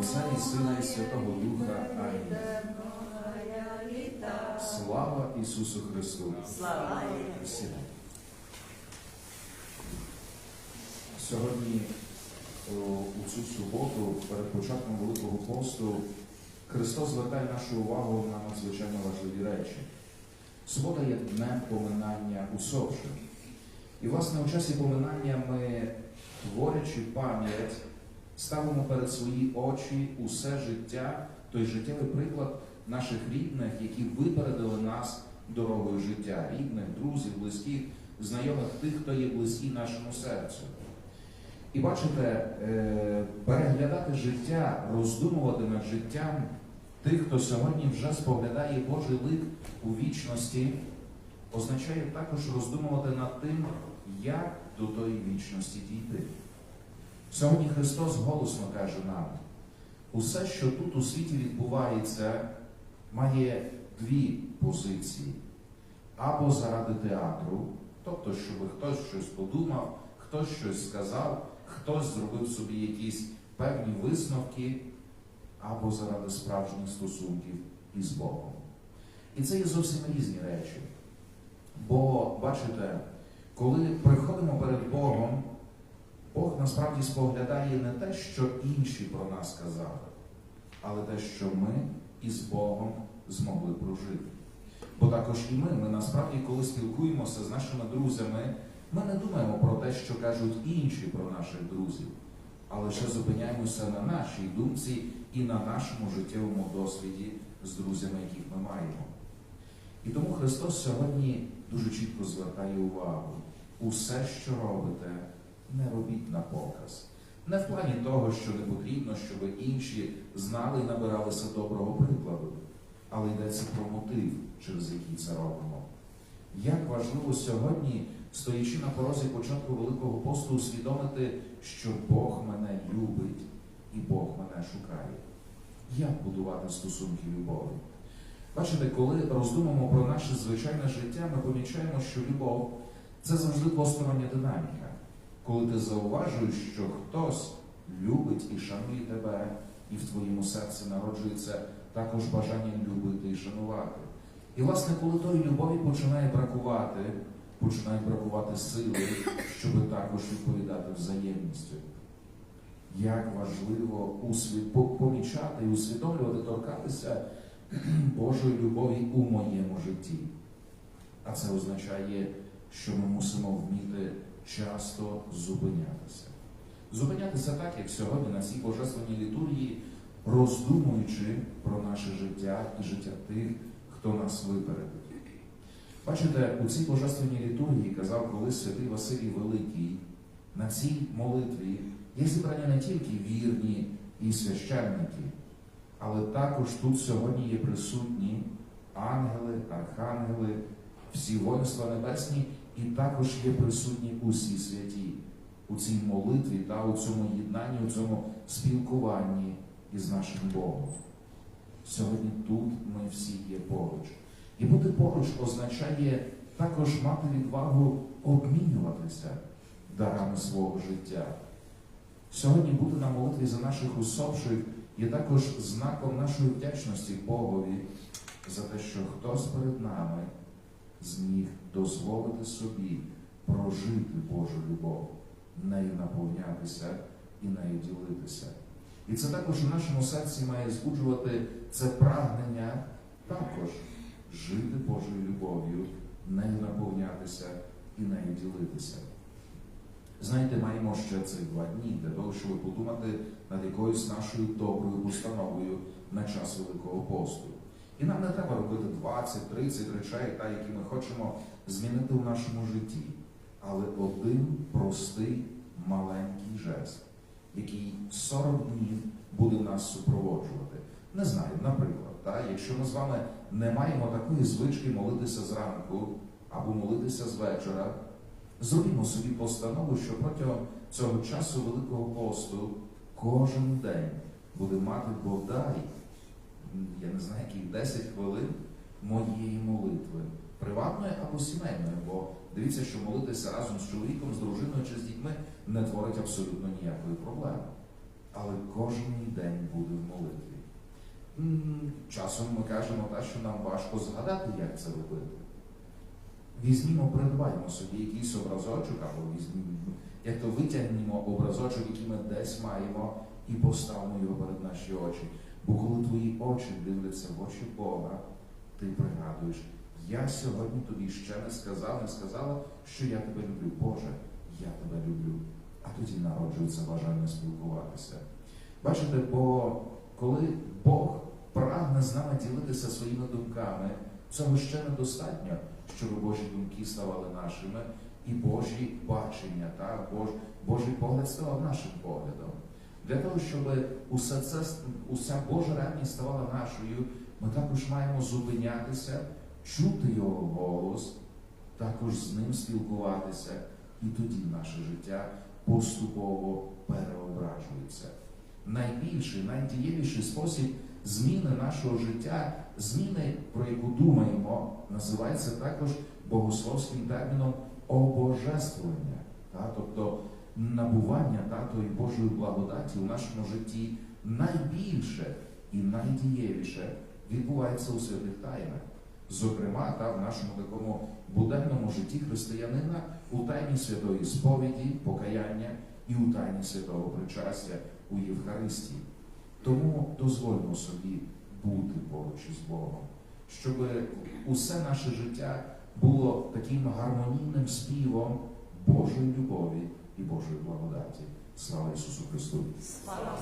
Отця і Сина, і Святого Духа. Амінь. Слава Ісусу Христу! Слава. Сьогодні у цю суботу, перед початком Великого посту, Христос звертає нашу увагу на надзвичайно важливі речі. Субота є днем поминання усопших. І, власне, у часі поминання ми, творячи пам'ять, ставимо перед свої очі усе життя, той життєвий приклад наших рідних, які випередили нас дорогою життя, рідних, друзів, близьких, знайомих тих, хто є близькі нашому серцю. І бачите, е, переглядати життя, роздумувати над життям тих, хто сьогодні вже споглядає Божий лик у вічності, означає також роздумувати над тим, як до тої вічності дійти. Сьогодні Христос голосно каже нам, усе, що тут у світі відбувається, має дві позиції. Або заради театру, тобто, щоб хтось щось подумав, хтось щось сказав, хтось зробив собі якісь певні висновки, або заради справжніх стосунків із Богом. І це є зовсім різні речі. Бо, бачите, коли приходимо перед Богом, Бог насправді споглядає не те, що інші про нас казали, але те, що ми із Богом змогли прожити. Бо також і ми, ми насправді, коли спілкуємося з нашими друзями, ми не думаємо про те, що кажуть інші про наших друзів, а лише зупиняємося на нашій думці і на нашому життєвому досвіді з друзями, яких ми маємо. І тому Христос сьогодні дуже чітко звертає увагу. Усе, що робите, не робіть на показ. Не в плані того, що не потрібно, щоб інші знали і набиралися доброго прикладу, але йдеться про мотив, через який це робимо. Як важливо сьогодні, стоячи на порозі початку Великого посту, усвідомити, що Бог мене любить і Бог мене шукає. Як будувати стосунки любові? Бачите, коли роздумуємо про наше звичайне життя, ми помічаємо, що любов це завжди двостороння динаміка. Коли ти зауважуєш, що хтось любить і шанує тебе, і в твоєму серці народжується також бажання любити і шанувати. І, власне, коли тої любові починає бракувати, починають бракувати сили, щоб також відповідати взаємністю. Як важливо усвід... помічати і усвідомлювати, торкатися Божої любові у моєму житті. А це означає, що ми мусимо вміти часто зупинятися. Зупинятися так, як сьогодні на цій божественній літургії, роздумуючи про наше життя і життя тих, хто нас випередив. Бачите, у цій божественній літургії казав колись святий Василій Великий, на цій молитві є зібрання не тільки вірні і священники, але також тут сьогодні є присутні ангели, архангели, всі воїнства небесні, і також є присутні усі святі у цій молитві та у цьому єднанні, у цьому спілкуванні із нашим Богом. Сьогодні тут ми всі є поруч. І бути поруч означає також мати відвагу обмінюватися дарами свого життя. Сьогодні бути на молитві за наших усопших є також знаком нашої вдячності Богові за те, що хтось перед нами зміг дозволити собі прожити Божу любов, нею наповнятися і нею ділитися. І це також у нашому серці має збуджувати це прагнення також жити Божою любов'ю, нею наповнятися і нею ділитися. Знаєте, маємо ще цих два дні для того, щоб подумати над якоюсь нашою доброю постановою на час Великого посту. І нам не треба робити 20-30 речей, та, які ми хочемо змінити у нашому житті. Але один простий маленький жест, який 40 днів буде нас супроводжувати. Не знаю, наприклад, та, якщо ми з вами не маємо такої звички молитися зранку або молитися з вечора, зробімо собі постанову, що протягом цього часу Великого посту кожен день буде мати бодай, я не знаю, яких 10 хвилин моєї молитви, приватної або сімейної, бо дивіться, що молитися разом з чоловіком, з дружиною чи з дітьми не творить абсолютно ніякої проблеми. але кожен день буде в молитві. Часом ми кажемо те, що нам важко згадати, як це робити. Візьмімо, придбаймо собі якийсь образочок, або візьмімо, як то витягнімо образочок, який ми десь маємо, і поставимо його перед наші очі. Бо коли твої очі дивляться в очі Бога, ти пригадуєш, я сьогодні тобі ще не сказав, не сказала, що я тебе люблю. Боже, я тебе люблю. А тоді народжується бажання спілкуватися. Bачите, бо коли Бог прагне з нами ділитися своїми думками, цього ще недостатньо, щоб Божі думки ставали нашими, і Божі бачення, та, Бож, Божий погляд ставав нашим поглядом. Для того, щоб усе це, уся Божа реальність ставала нашою, ми також маємо зупинятися, чути Його голос, також з ним спілкуватися, і тоді наше життя поступово переображується. Найбільший, найдієвіший спосіб зміни нашого життя, зміни, про яку думаємо, називається також богословським терміном обожествлення, тобто набування та, тої Божої благодаті у нашому житті найбільше і найдієвіше відбувається у святих тайнах. Зокрема, та в нашому такому буденному житті християнина у тайні святої сповіді, покаяння і у тайні святого причастя у Євхаристії. Тому дозвольмо собі бути поруч із Богом, щоб усе наше життя було таким гармонійним співом Божої любові і Божої благодаті. Слава Ісусу Христу! Слава!